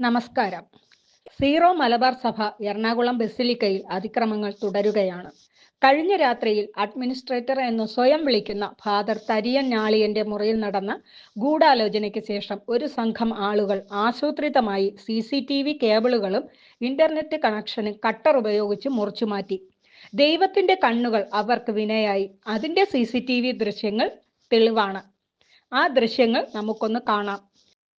നമസ്കാരം. സീറോ മലബാർ സഭ എറണാകുളം ബസിലിക്കയിൽ അതിക്രമങ്ങൾ തുടരുകയാണ്. കഴിഞ്ഞ രാത്രിയിൽ അഡ്മിനിസ്ട്രേറ്റർ എന്ന് സ്വയം വിളിക്കുന്ന ഫാദർ തരിയൻ ഞാളിയന്റെ മുറിയിൽ നടന്ന ഗൂഢാലോചനയ്ക്ക് ശേഷം ഒരു സംഘം ആളുകൾ ആസൂത്രിതമായി സി സി ടി വി കേബിളുകളും ഇന്റർനെറ്റ് കണക്ഷനും കട്ടർ ഉപയോഗിച്ച് മുറിച്ചു മാറ്റി. ദൈവത്തിന്റെ കണ്ണുകൾ അവർക്ക് വിനയായി. അതിന്റെ സി സി ടി വി ദൃശ്യങ്ങൾ തെളിവാണ്. ആ ദൃശ്യങ്ങൾ നമുക്കൊന്ന് കാണാം.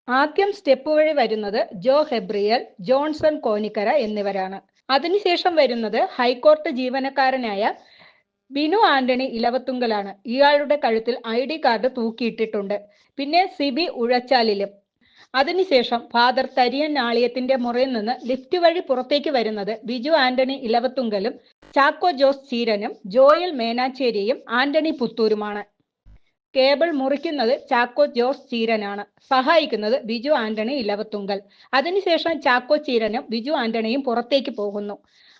ആദ്യം സ്റ്റെപ്പ് വഴി വരുന്നത് ജോ ഹെബ്രിയൽ ജോൺസൺ കോനിക്കര എന്നിവരാണ്. അതിനുശേഷം വരുന്നത് ഹൈക്കോർട്ട് ജീവനക്കാരനായ ബിനു ആന്റണി ഇലവത്തുങ്കലാണ്. ഇയാളുടെ കഴുത്തിൽ ഐ ഡി കാർഡ് തൂക്കിയിട്ടിട്ടുണ്ട്. പിന്നെ സിബി ഉഴച്ചാലിലും. അതിനുശേഷം ഫാദർ തരിയൻ നാളിയത്തിന്റെ മുറിയിൽ നിന്ന് ലിഫ്റ്റ് വഴി പുറത്തേക്ക് വരുന്നത് ബിജു ആന്റണി ഇലവത്തുങ്കലും ചാക്കോ ജോസ് ചീരനും ജോയൽ മേനാച്ചേരിയും ആന്റണി പുത്തൂരുമാണ്. കേബിൾ മുറിക്കുന്നത് ചാക്കോ ജോസ് ചീരനാണ്. സഹായിക്കുന്നത് ബിജു ആന്റണി ഇലവത്തുങ്കൽ. അതിനുശേഷം ചാക്കോ ചീരനും ബിജു ആന്റണിയും പുറത്തേക്ക് പോകുന്നു.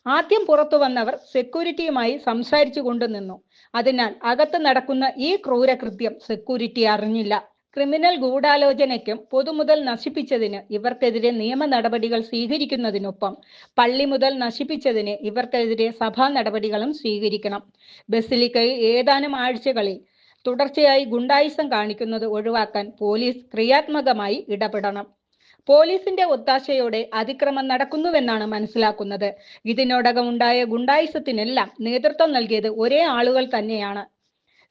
ആദ്യം പുറത്തു വന്നവർ സെക്യൂരിറ്റിയുമായി സംസാരിച്ചു കൊണ്ടു നിന്നു. അതിനാൽ അകത്ത് നടക്കുന്ന ഈ ക്രൂരകൃത്യം സെക്യൂരിറ്റി അറിഞ്ഞില്ല. ക്രിമിനൽ ഗൂഢാലോചനയ്ക്കും പൊതുമുതൽ നശിപ്പിച്ചതിന് ഇവർക്കെതിരെ നിയമ നടപടികൾ സ്വീകരിക്കുന്നതിനൊപ്പം പള്ളി മുതൽ നശിപ്പിച്ചതിന് ഇവർക്കെതിരെ സഭാ നടപടികളും സ്വീകരിക്കണം. ബസിലിക്കയിൽ ഏതാനും ആഴ്ചകളിൽ തുടർച്ചയായി ഗുണ്ടായിസം കാണിക്കുന്നത് ഒഴിവാക്കാൻ പോലീസ് ക്രിയാത്മകമായി ഇടപെടണം. പോലീസിന്റെ ഒത്താശയോടെ അതിക്രമം നടക്കുന്നുവെന്നാണ് മനസ്സിലാക്കുന്നത്. ഇതിനോടകം ഉണ്ടായ ഗുണ്ടായിസത്തിനെല്ലാം നേതൃത്വം നൽകിയത് ഒരേ ആളുകൾ തന്നെയാണ്.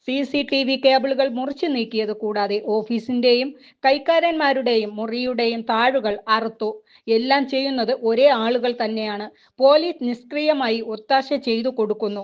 സി സി ടി വി കേബിളുകൾ മുറിച്ചു നീക്കിയത് കൂടാതെ ഓഫീസിന്റെയും കൈക്കാരന്മാരുടെയും മുറിയുടെയും താഴുകൾ അറുത്തു. എല്ലാം ചെയ്യുന്നത് ഒരേ ആളുകൾ തന്നെയാണ്. പോലീസ് നിഷ്ക്രിയമായി ഒത്താശ ചെയ്തു കൊടുക്കുന്നു.